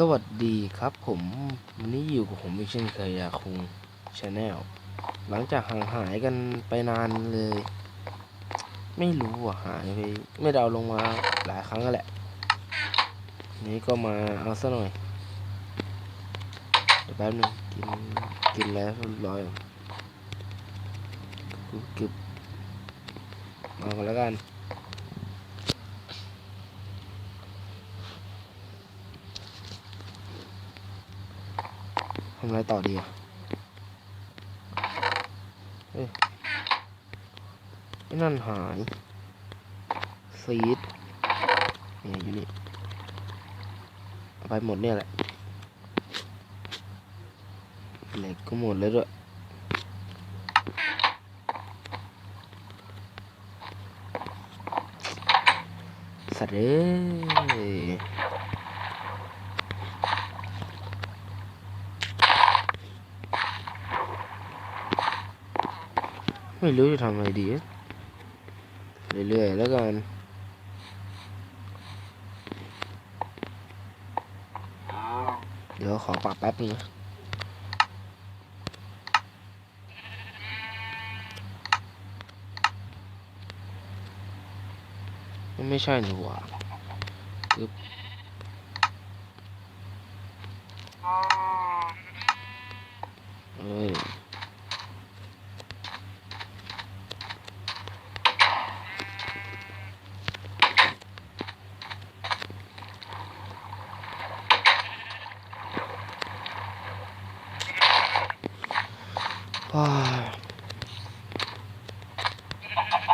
สวัสดีครับผมวันนี้อยู่กับผมอีกเช่นเคยยาคุงชาแนลหลังจากห่างหายกันไปนานเลย ไม่รู้อะหายไปไม่ได้เอาลงมาหลายครั้งแล้วแหละ นี้ก็มาเอาซะหน่อย เดี๋ยวแป๊บนึงกินกินแล้วเรียบร้อยกึบกึบมากันแล้วกันำอะไรต่อดีอะเอ้ยไอ้นั่นหายซีดเนี่ยอยู่นี่ไปหมดเนี่ยแหละเหล็กก็หมดแล้วด้วยสัตว์เอ้ย ไม่รู้จะทำอะไรดี เรื่อยๆแล้วกันเดี๋ยวขอปรับแป๊บนึงนะไม่ใช่หนูหว่าตึ๊บเอ้ย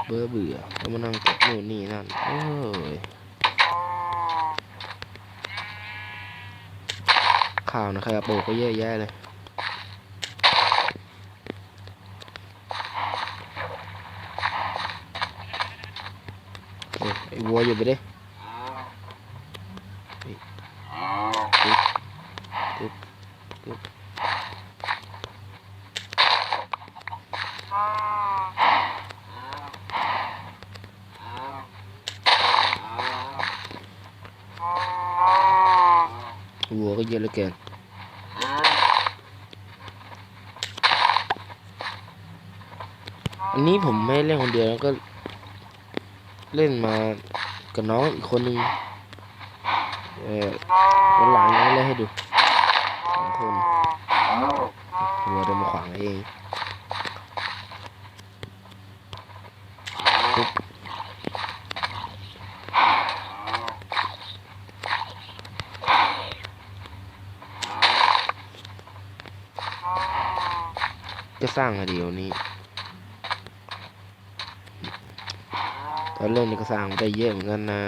เบื่อเบื่อแล้วมานั่งก็บนู่นนี่นั่นเอ้ยข่าวนะครับโปก็เยอะแยะเลยไอ้วัวอยู่ไปดิเฮ้ยกึ๊บกึ๊บกึ๊บ วัวก็เยอะเหลือเกินอันนี้ผมไม่เล่นคนเดียวแล้วก็ เล่นมากับน้องอีกคนนึงเออวันหลังนี้เล่นให้ดูสองคนวัวเดินมาขวางเองปุ๊บ จะสร้างอะไรเดียวนี้ตอนเล่นนี่ก็สร้างได้เยอะเหมือนกันนะ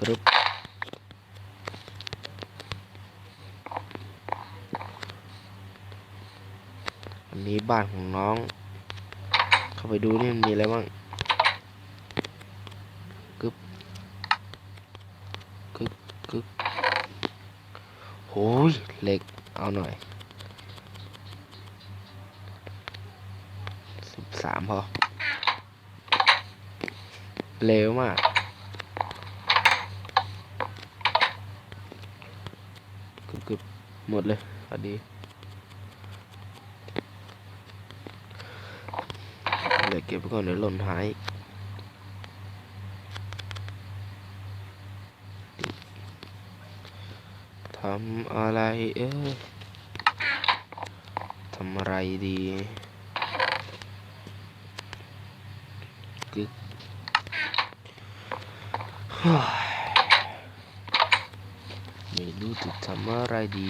กรึบอันนี้บ้านของน้อง เข้าไปดูนี่มันมีอะไรบ้างกึบกึบกึบ โอ้ยเหล็ก เอาหน่อยสิบสามพอเร็วมาก กึบกึบหมดเลยพอดีเดี๋ยวเก็บไว้ก่อนเดี๋ยวหล่นหายทำอะไรเอ้ยทำอะไรดีกึกไม่รู้จะทำอะไรดี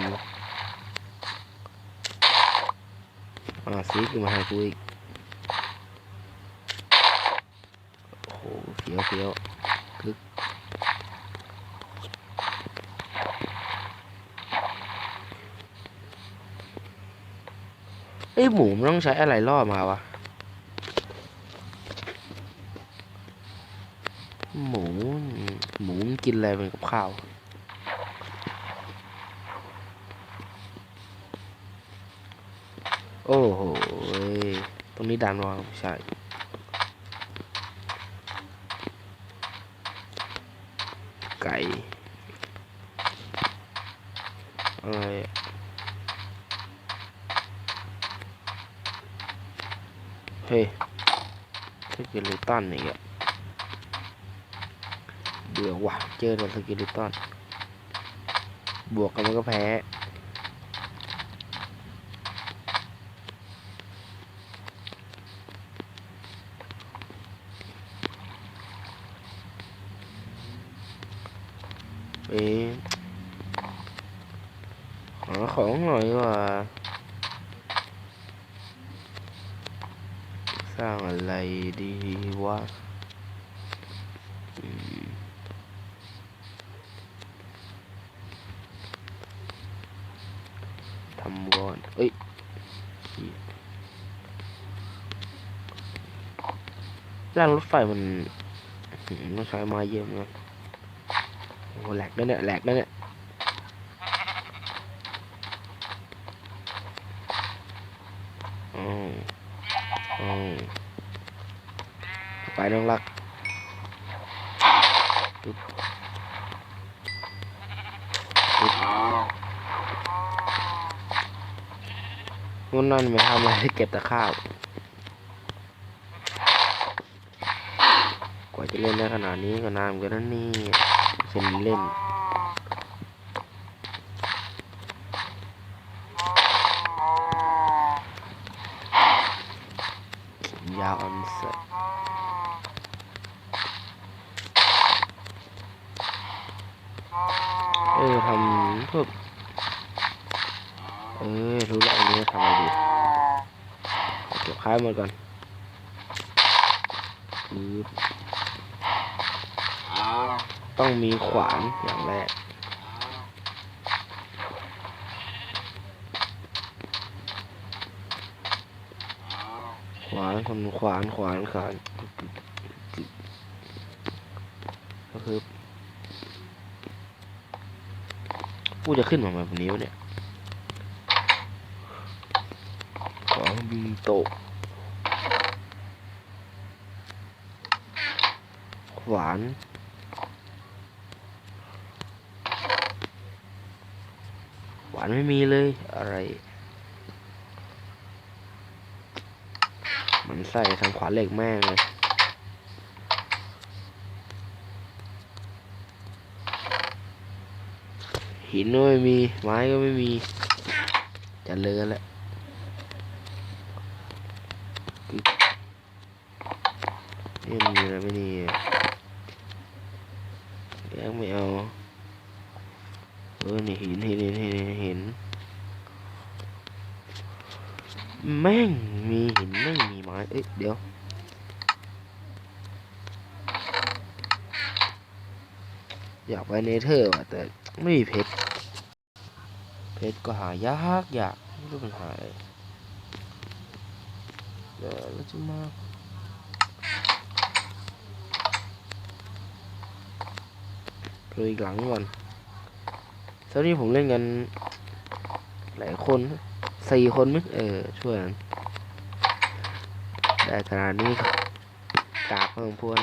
อ่าซีกมาให้กูอีกโอ้โหเฟี้ยวเฟี้ยวกึกไอ้ยหมูมันต้องใช้อะไรล่อมาวะ หมู หมูมันกินอะไรเป็นกับข้าว โอ้โห ตรงนี้ด่านวางใช่ ไก่อะไรอะเฮ้ยส กิลิตันอีกอะเบื่อว่ะเจอแต่สกิลิตันบวกกันมันก็แพ้เอ๊ะหาของหน่อยว่า ส ร้างอะไรดีวะทำก่อนเอ้ยเหี้ยร่างรถไฟมันต้องใช้ไม้เยอะนะโอ้แหลกแล้เนี่ยแหลกแล้เนี่ย อืมอืมไป น้องรักปึ๊บปึ๊บนู่นนั่นไม่ทำอะไรเก็บแต่ข้าวกว่าจะเล่นได้ขนาดนี้ก็นานเหมือนกันนะนี่เช่นเล่น ยาวอันเสร็จเออทำพวกเออรู้แล้วอันนี้ทำอะไรดีเอาเก็บค้ายหมดก่อนต้องมีขวานอย่างแรกขวานคนขวานขวานขวานก็คือ กูจะขึ้นมาแบบนี้วะเนี่ยของบีโตะขวานขวานไม่มีเลยอะไร มันใส่ทางขวานเหล็กแม่งเลย หินก็ไม่มี ไม้ก็ไม่มีจะเลือนแล้วนี่มันมีอะไรไม่นี่ยังไม่เอาเออนี่หินหินหินหินหินแม่งมีหินไม่มีไม้เอ้ยเดี๋ยวอยากไปเนเธอร์ว่ะแต่ ไม่มีเพชร เพชรก็หายากยากไม่รู้มันหายเดี๋ยวเราจะมาดูอีกหลังก่อนตอนนี้ผมเล่นกันหลายคนสี่คนมั้งเออ ช่วยกันได้ขนาดนี้ก็กราบพอสมควร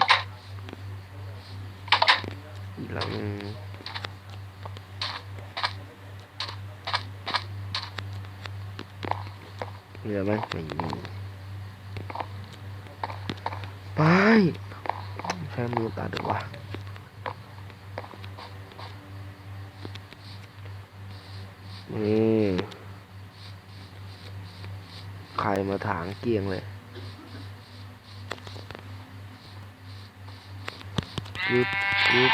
อีกหลังหนึ่ง เหลือไหมไม่มีไปใช้มือตัดดีกว่านี่ใครมาถางเกียงเลยยึบยึบ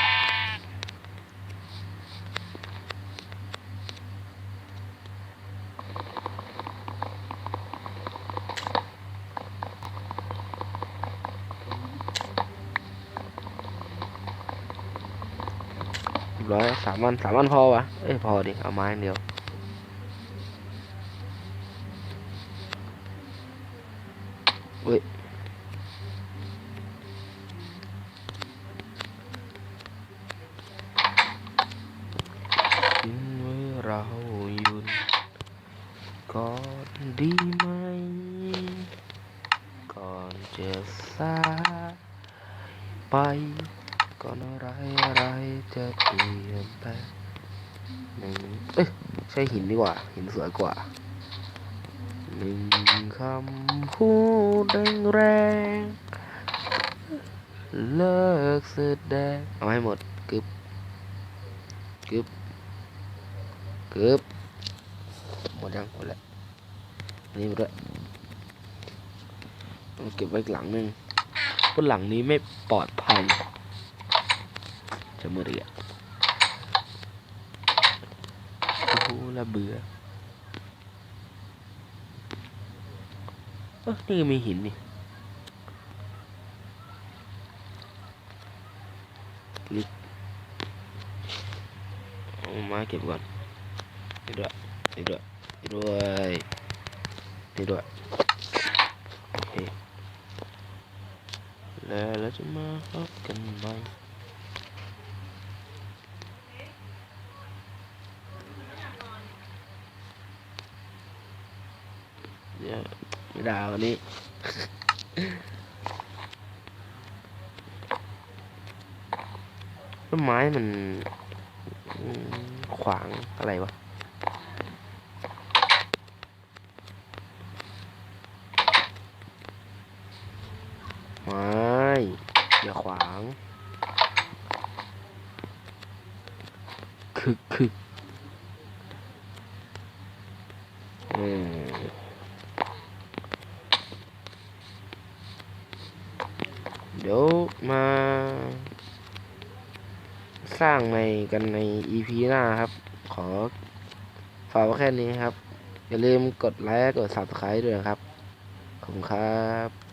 เร้อยสามวันสามวันพอวะเอ้ยพอดิเอาไม้เดียว เว้ย ทิ้งไว้เราหยุดก่อนดีไหม ก่อนจะสายไป ก่อนอะไรอะไรจะเปลี่ยนไปหนึ่ง เอ้ยใช่หินดีกว่า หินสวยกว่าหนึ่งคำพูดแรงเลิกแสดงเอาให้หมดกึบกึบกึบหมดยังหมดแล้วนี่หมดด้วเก็บไว้หลังหนึ่งเพราะหลังนี้ไม่ปลอดภัยจะมือเรียโอ้โห ละเบื่อเออนี่มีหินนี่ลิกเอามาเก็บก่อนนี่ด้วยนี่ด้วยนี่ด้วยนี่ด้วยโอเคแล้วเราจะมาพบกันใหม่ เดี๋ยว ด้วันนี้ ต้นไม้มันขวางอะไรวะไม้อย่าขวางคึกคึกอืม เดี๋ยวมาางใหม่กันใน EP หน้าครับ ขอฝากไว้แค่นี้ครับ อย่าลืมกดไลค์กด Subscribe ด้วยนะครับ ขอบคุณครับ